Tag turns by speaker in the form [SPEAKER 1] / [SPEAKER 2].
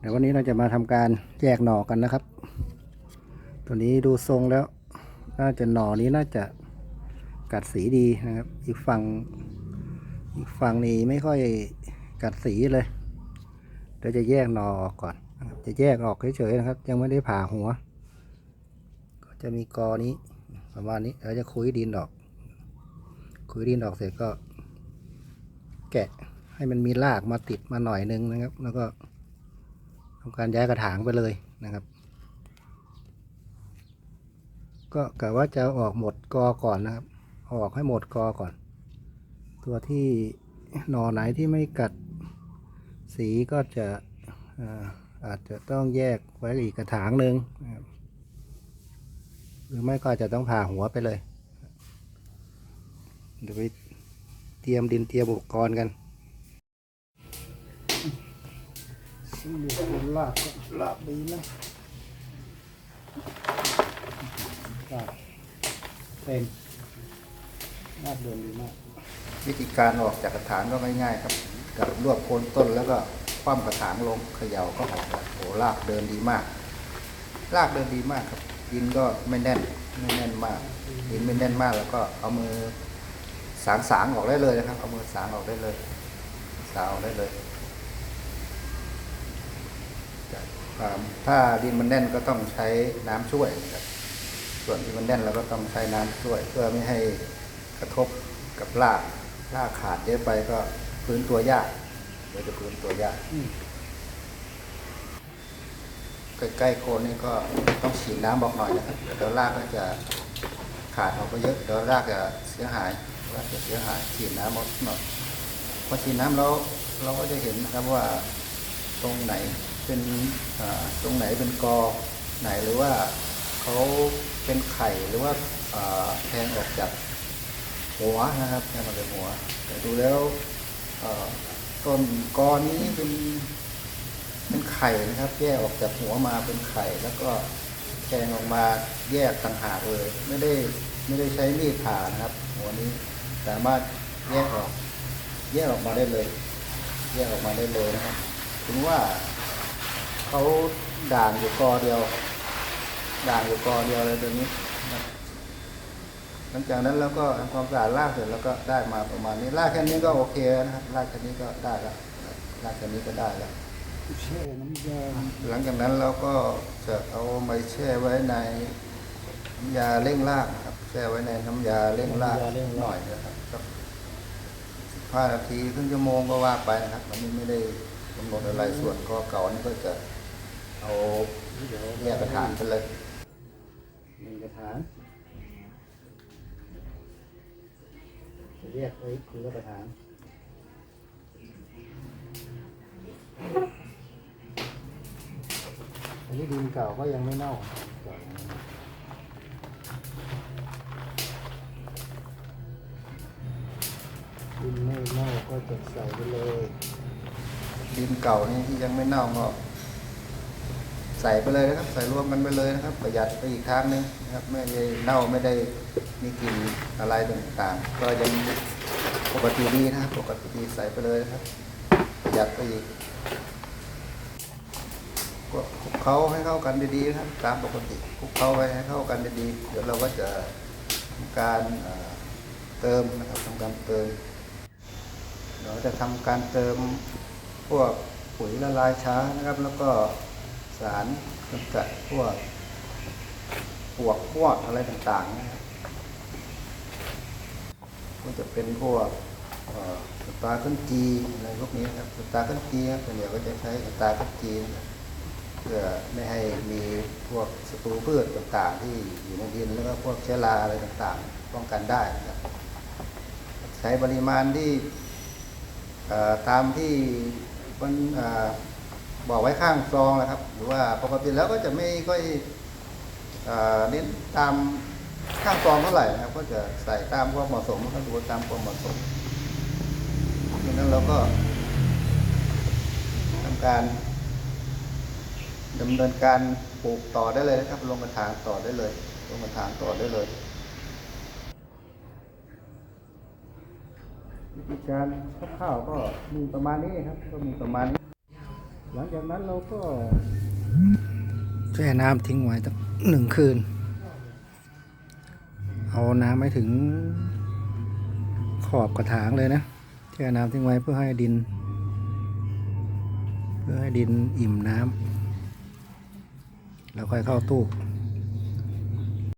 [SPEAKER 1] เดี๋ยววันนี้เราจะมาทำการแยกหน่อกันนะครับ ตัวนี้ดูทรงแล้ว น่าจะหน่อนี้น่าจะกัดสีดีนะครับ อีกฝั่งอีกฝั่งนี้ไม่ค่อยกัดสีเลยเดี๋ยวจะแยกหน่อออกก่อน จะแยกออกเฉยๆนะครับ ยังไม่ได้ผ่าหัว ก็จะมีกอนี้ประมาณนี้เราจะคุยดินออก คุยดินออกเสร็จก็ แกะให้มันมีรากมาติดมาหน่อยนึงนะครับ แล้วก็ ทำการย้ายกระถางไปเลยนะครับ ก็กะว่าจะออกหมดกอก่อนนะครับ ออกให้หมดกอก่อน ตัวที่หน่อไหนที่ไม่กัดสีก็จะอาจจะต้องแยกไว้อีกกระถางหนึ่งหรือไม่ก็จะต้องผ่าหัวไปเลยเดี๋ยวไปเตรียมดินเตรียมอุปกรณ์กัน ซึ่งเดี๋ยวลากก็ลากดีนะลากเป็นลากเดินดีมาก วิธีการออกจากกระถางก็ง่ายๆครับ กับรวบโคนต้นแล้วก็คว่ำกระถางลงเขย่าก็ออกโอ้ลากเดินดีมาก ลากเดินดีมากครับ ดินก็ไม่แน่นไม่แน่นมาก ดินไม่แน่นมากแล้วก็เอามือสางสางออกได้เลยนะครับ เอามือสางออกได้เลย สางออกได้เลยอ่า ถ้าดินมันแน่นก็ต้องใช้น้ำช่วยนะครับ ส่วนที่มันแน่นเราก็ต้องใช้น้ำช่วย เพื่อไม่ให้กระทบกับรากรากขาดเยอะไปก็พื้นตัวยากเดี๋ยวจะพื้นตัวยากใกล้ๆโคนนี่ก็ต้องฉีดน้ำบอกหน่อยนะครับเดี๋ยวรากก็จะขาดออกไปเยอะเดี๋ยวรากจะเสียหายรากจะเสียหายฉีดน้ำบอกหน่อยพอฉีดน้ำแล้วเราก็จะเห็นนะครับว่าตรงไหน เป็นตรงไหนเป็นกอไหนหรือว่าเขาเป็นไข่หรือว่าแทงออกจากหัวนะครับแค่มาเลยหัว แต่ดูแล้วต้นกอนี้เป็นเป็นไข่นะครับ แยกออกจากหัวมาเป็นไข่แล้วก็แทงออกมาแยกต่างหากเลย ไม่ได้ไม่ได้ใช้มีดผ่านะครับ หัวนี้สามารถแยกออก แยกออกมาได้เลย แยกออกมาได้เลยนะครับถึงว่า เขาด่างอยู่กอเดียว ด่างอยู่กอเดียวเลยตัวนี้หลังจากนั้นเราก็ทำความสะอาดรากเสร็จแล้วก็ได้มาประมาณนี้รากแค่นี้ก็โอเคแล้วนะครับรากแค่นี้ก็ได้แล้วรากแค่นี้ก็ได้แล้วหลังจากนั้นเราก็จะเอาไปแช่ไว้ในยาเร่งรากครับแช่ไว้ในน้ำยาเร่งรากหน่อยนะครับสักสิบห้านาทีครึ่งชั่วโมงก็ว่าไปนะครับ มันไม่ได้กำหนดอะไรส่วนกอเก่านี่ก็จะ เอา
[SPEAKER 2] เดี๋ยว
[SPEAKER 1] แยกกระถางไปเลย
[SPEAKER 2] หนึ่งกระถางจะแยกไว้คือละกระถางอันนี้ดินเก่าก็ยังไม่เน่าก่ายังไม่เน่าดินไม่เน่าก็จะใส่ไปเลย
[SPEAKER 1] ดินเก่านี่ที่ยังไม่เน่าก็ ใส่ไปเลยนะครับ ใส่รวมกันไปเลยนะครับ ประหยัดไปอีกทางหนึงนะครับ ไม่ได้เน่าไม่ได้มีกลิ่นอะไรต่างๆ ก็ยังปกติดีนะครับ ปกติดีใส่ไปเลยนะครับ ประหยัดไปอีกก็คลุกเคล้าให้เข้ากันดีๆนะครับตามปกติคลุกเคล้าไว้ให้เข้ากันดีๆเดี๋ยวเราก็จะทำการเติมนะครับทำการเติมเราจะทำการเติมพวกปุ๋ยละลายช้านะครับ แล้วก็ สารกำจัดพวกปวกพวกอะไรต่างๆนะครับก็จะเป็นพวกสตาร์ขึ้นจีอะไรพวกนี้ครับสตาร์ขึ้นจีครับส่วนใหญ่ก็จะใช้สตาร์ขึ้นจีนะครับเพื่อไม่ให้มีพวกศัตรูพืชต่างๆ ที่อยู่ในดินแล้วก็พวกเชื้อราอะไรต่างๆ ป้องกันได้ครับใช้ปริมาณที่ตามที่มัน บอกไว้ข้างซองนะครับ หรือว่าปกติแล้วก็จะไม่ค่อยเน้นตามข้างซองเท่าไหร่นะครับ ก็จะใส่ตามความเหมาะสมก็ดูตามความเหมาะสมดังนั้นเราก็ทำการดำเนินการปลูกต่อได้เลยนะครับ ลงกระถางต่อได้เลยลงกระถางต่อได้เลยวิธีการคร่าวๆก็มีประมาณนี้ครับ ก็มีประมาณนี้ หลังจากนั้นเราก็แช่น้ำทิ้งไว้ตั้งหนึ่งคืน เอาน้ำไม่ถึงขอบกระถางเลยนะแช่น้ำทิ้งไว้เพื่อให้ดิน เพื่อให้ดินอิ่มน้ำแล้วค่อยเข้าตู้